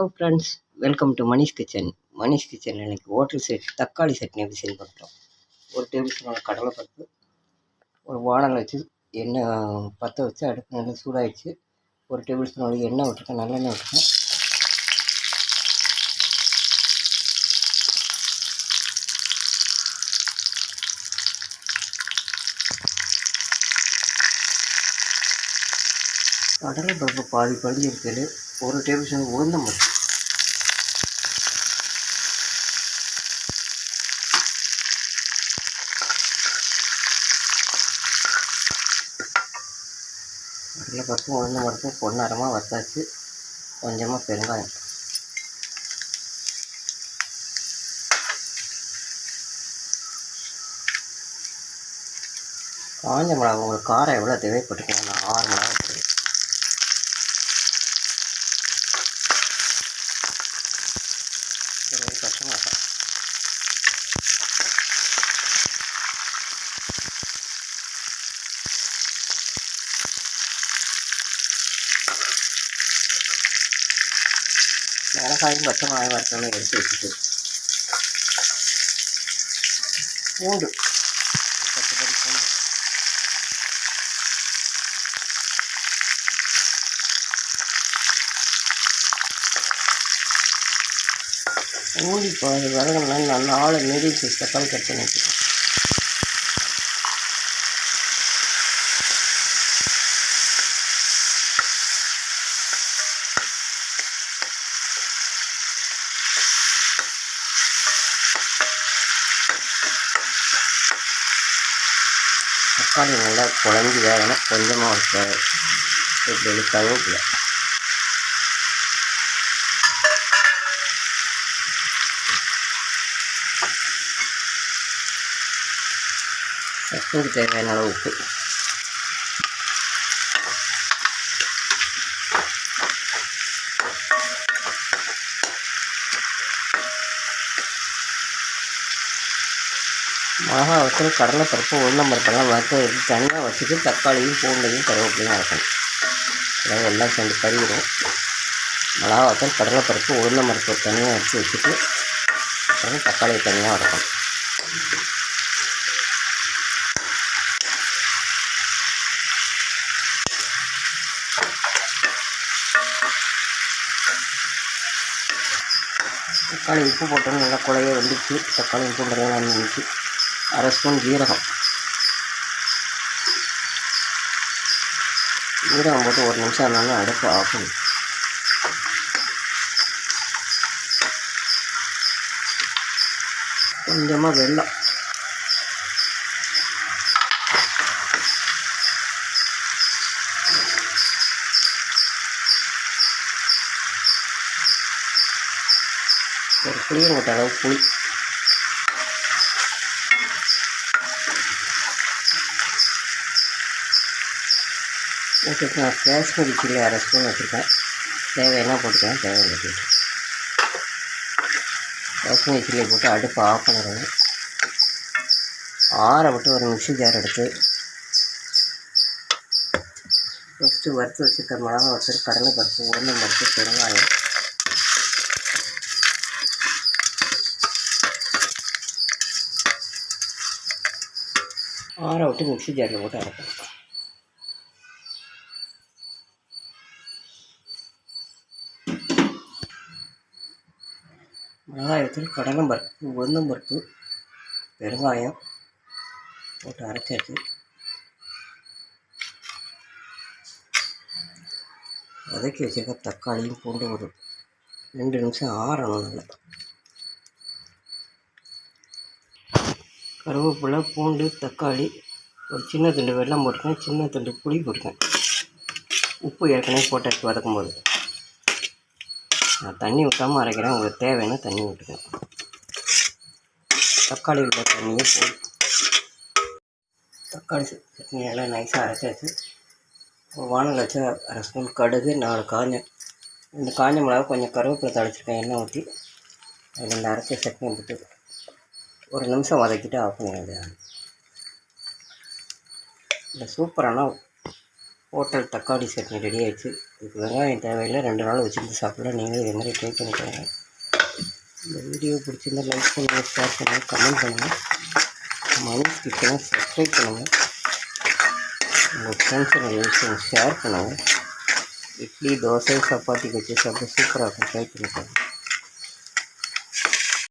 Hello friends welcome to Manish kitchen Manish kitchen இன்றைக்கி hotel set தக்காளி சட்னி எப்படி செய்ய பண்ணுறோம் ஒரு டேபிள் ஸ்பூன் கடலைப்பருப்பு ஒரு வானல் வச்சு எண்ணெய் பற்ற வச்சு அடுப்பு நல்லா சூடாயிடுச்சு. ஒரு டேபிள் ஸ்பூன் அளவு எண்ணெய் விட்டுருக்கேன் நல்லெண்ணெய் விட்டுருக்கேன் கடலைப்பருப்பு பாதி பகுதி இருக்குது ஒரு டேபிள் ஸ்பூன் உளுந்த மட்டும் கடலை பருப்பும் உளுந்தம் பருப்பும் பொன்னரமாக வத்தாச்சு கொஞ்சமாக பெருங்காயம். காஞ்ச மிளகா உங்களுக்கு காரம் எவ்வளோ தேவைப்பட்டுக்கோங்க நான் ஆறு மிளகா வச்சுருக்கேன் ஒரு பச்சை மிளகா மிளகாயும் பச்சை மிளகாயும் வறுத்தோன்னு எடுத்து வச்சுட்டு. பூண்டு. ஒரு பத்து படி பூண்டு. பூண்டு இப்போ அது வரணும்னா நான் நாலு மீடியம் சைஸ் தக்காளி கட் பண்ணி தக்காளி நல்லா குழஞ்சி வேகணும். கொஞ்சமாக ஒரு இப்படி கருவேப்பிலை. சட்னிக்கு தேவையான அளவு உப்பு. மிளகா வச்சு கடலைப்பருப்பு வறுத்து எடுத்து தனியாக வச்சுட்டு தக்காளியும் பூண்டையும் கருவேப்பிலையும் அரைக்கணும். அதாவது எல்லாம் சேர்ந்து கருகிடும் மிளகா வத்தல் கடலைப்பருப்பு தனியாக வச்சு வச்சுட்டு அப்புறம் தக்காளியை தனியாக அரைக்கணும். தக்காளி உப்பு போட்டோன்னு நல்லா குழைய வந்துச்சு தக்காளி உப்பு போட்டதெல்லாம் வந்துச்சு அரை ஸ்பூன் ஜீரகம் ஜீரகம் போட்டு ஒரு நிமிஷம் இருந்தாலும் அடுப்பு ஆஃப் பண்ணு கொஞ்சமாக வெள்ளம். ஒரு புளியங்கொட்டை அளவு புளி. போட்டுட்டு நான் காஷ்மீரி சில்லி அரை ஸ்பூன் வச்சுருக்கேன். தேவைன்னா போட்டுக்கேன் தேவையில்லை போட்டு காஷ்மீரி சில்லி போட்டு அடுப்பு ஆஃப் பண்ணிடுங்க ஆற விட்டு ஒரு மிக்ஸி ஜார் எடுத்து ஃபஸ்ட்டு வறுத்து வச்சுருக்க மிளகா வறுத்து கடலை பருப்பு உளுந்தம் பருப்பு பெருங்காயம். ஆற விட்டு மிக்ஸி ஜாரில் போட்டு அரைக்கணும் மிளகாயத்தில் கடலம்பருப்பு பருப்பு உளுந்தம் பருப்பு பெருங்காயம் போட்டு அரைச்சாச்சு. வதக்கி வச்சுருக்க தக்காளியும் பூண்டு ஒரு ரெண்டு நிமிஷம் ஆறணும் நல்லா. கருவேப்பிலை பூண்டு தக்காளி ஒரு சின்ன துண்டு வெள்ளம் போட்டுக்கேன் சின்ன துண்டு புளி போட்டுக்கேன் உப்பு ஏற்கனவே போட்டாச்சு வதக்கும் போது நான் தண்ணி ஊற்றாமல் அரைக்கிறேன். உங்களுக்கு தேவைன்னா தண்ணி ஊற்றுக்கேன் தக்காளி உள்ள தண்ணியே போய் தக்காளி சட்னி எல்லாம் நைஸாக அரைச்சாச்சு. வானல் வச்சு அரை ஸ்பூன் கடுகு நாலு காஞ்ச இந்த காஞ்ச மிளகா கொஞ்சம் கருவேப்பிலை தடைச்சிருக்கேன் எண்ணெய் ஊற்றி அதில் இந்த அரைச்ச சட்னியை போட்டு ஒரு நிமிஷம் வதக்கிட்டு ஆஃப் பண்ண இந்த சூப்பரான ஹோட்டல் தக்காளி சட்னி ரெடி ஆயிடுச்சு. இதுக்கு வெங்காயம் தேவையில்லை. ரெண்டு நாள் வச்சுருந்து சாப்பிடலாம். நீங்களும் இதே மாதிரி ட்ரை பண்ணி பாருங்கள் இந்த வீடியோ பிடிச்சிருந்தா லைக் பண்ணுங்கள் ஷேர் பண்ணுங்கள் கமெண்ட் பண்ணுங்கள் மணிஷ் கிச்சனை சப்ஸ்கிரைப் பண்ணுங்கள் உங்கள் ஃப்ரெண்ட்ஸ் அண்ட் ரிலேஷன் ஷேர் பண்ணுங்கள் இட்லி தோசை சப்பாத்தி வச்சு சாப்பிட்டு சூப்பராக இருக்கும். ட்ரை பண்ணி பாருங்கள்